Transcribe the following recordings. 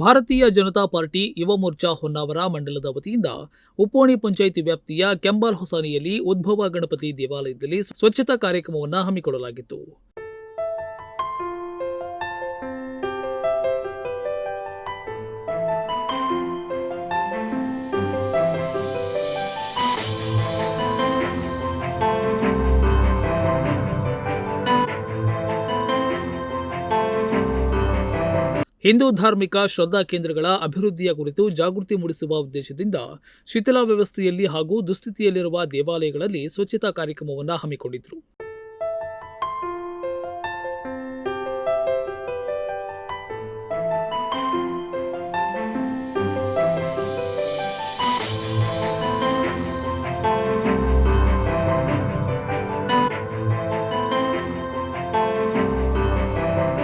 ಭಾರತೀಯ ಜನತಾ ಪಾರ್ಟಿ ಯುವ ಮೋರ್ಚಾ ಹೊನ್ನಾವರ ಮಂಡಲದ ವತಿಯಿಂದ ಉಪ್ಪೋಣಿ ಪಂಚಾಯಿತಿ ವ್ಯಾಪ್ತಿಯ ಕೆಂಬಾಲ್ ಹೊಸಾನಿಯಲ್ಲಿ ಉದ್ಭವ ಗಣಪತಿ ದೇವಾಲಯದಲ್ಲಿ ಸ್ವಚ್ಛತಾ ಕಾರ್ಯಕ್ರಮವನ್ನು ಹಮ್ಮಿಕೊಳ್ಳಲಾಗಿತ್ತು. ಹಿಂದೂ ಧಾರ್ಮಿಕ ಶ್ರದ್ಧಾ ಕೇಂದ್ರಗಳ ಅಭಿವೃದ್ಧಿಯ ಕುರಿತು ಜಾಗೃತಿ ಮೂಡಿಸುವ ಉದ್ದೇಶದಿಂದ ಶಿಥಿಲ ವ್ಯವಸ್ಥೆಯಲ್ಲಿ ಹಾಗೂ ದುಸ್ಥಿತಿಯಲ್ಲಿರುವ ದೇವಾಲಯಗಳಲ್ಲಿ ಸ್ವಚ್ಛತಾ ಕಾರ್ಯಕ್ರಮವನ್ನು ಹಮ್ಮಿಕೊಂಡಿದ್ರು.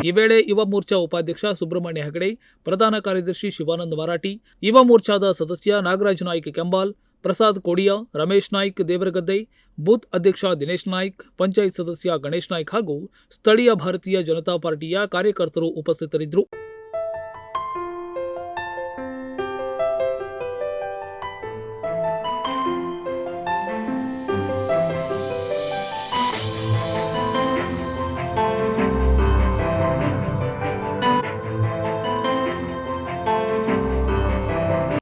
ಈ ವೇಳೆ ಯುವ ಮೋರ್ಚಾ ಉಪಾಧ್ಯಕ್ಷ ಸುಬ್ರಹ್ಮಣ್ಯ ಹೆಗಡೆ, ಪ್ರಧಾನ ಕಾರ್ಯದರ್ಶಿ ಶಿವಾನಂದ ಮರಾಠಿ, ಯುವ ಮೋರ್ಚಾದ ಸದಸ್ಯ ನಾಗರಾಜ್ ನಾಯ್ಕ ಕೆಂಬಾಲ್, ಪ್ರಸಾದ್ ಕೋಡಿಯಾ, ರಮೇಶ್ ನಾಯ್ಕ್ ದೇವರಗದ್ದೆ, ಬೂತ್ ಅಧ್ಯಕ್ಷ ದಿನೇಶ್ ನಾಯ್ಕ್, ಪಂಚಾಯತ್ ಸದಸ್ಯ ಗಣೇಶ್ ನಾಯ್ಕ್ ಹಾಗೂ ಸ್ಥಳೀಯ ಭಾರತೀಯ ಜನತಾ ಪಾರ್ಟಿಯ ಕಾರ್ಯಕರ್ತರು ಉಪಸ್ಥಿತರಿದ್ದರು.